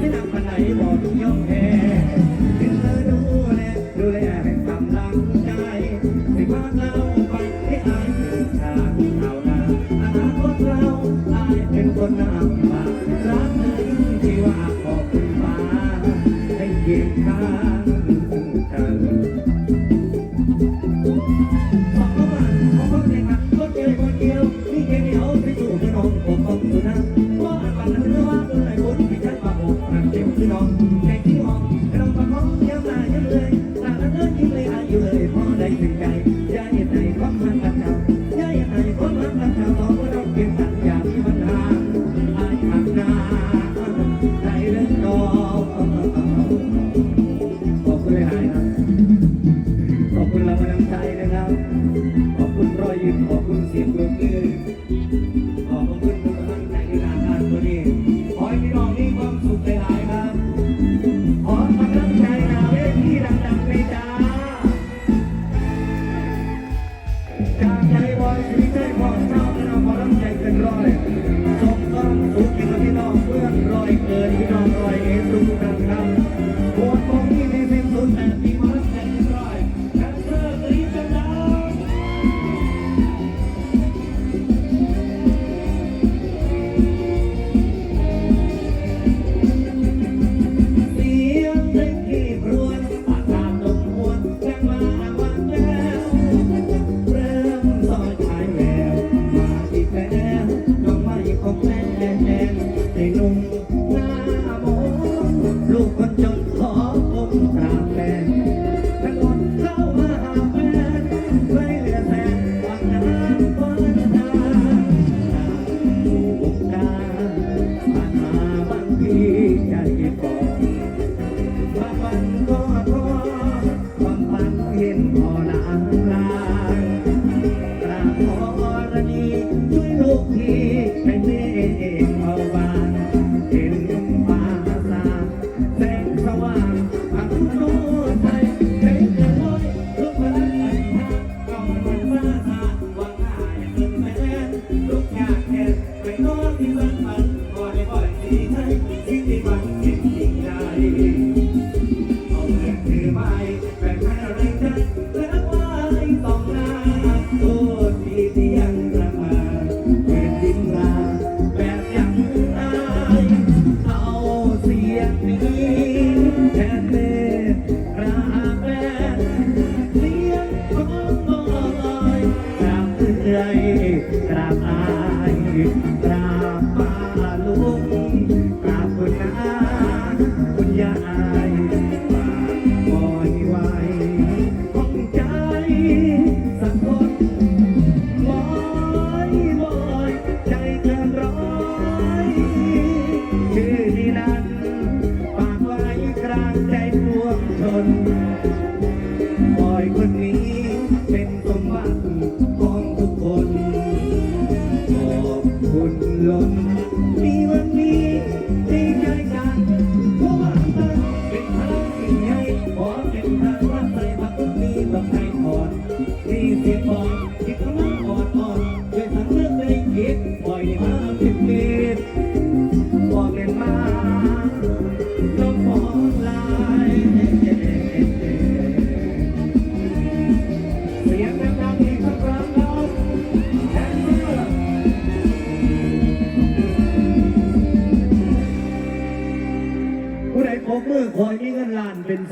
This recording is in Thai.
ที่นำมาไหนบอกยอมแพ้ถึงเธอดูแลดูแลแห่ลังใจถึงว่าเราฝันที่อายถึงทางเาหน้าอนาคตเราอายเป็นคนนำมารักเธอที่ว่าขอบมาให้เกียรติาง เลยอายุเลยพอได้ถึงไกล ยกราบอายกราบป้าลุงกราบคุณน้าคุณยายฝากคอยไว้ห้องใจสักคนบ่อยบ่อยใจเกินร้อยชื่อนี้นั้นฝากไว้กลางใจพวงชนบ่อยคนนี้เป็น บอยคิดขางหน้าอ่อนอ่อนเคยสั่งเรื่ได้คิดปอยได้มาสิบเมตรบอกเล่นมาลองฟองลายเสียงดังๆอีกสักครั้แล้วแดนเด้พบมือคอยมเงินล้านเป็นสิ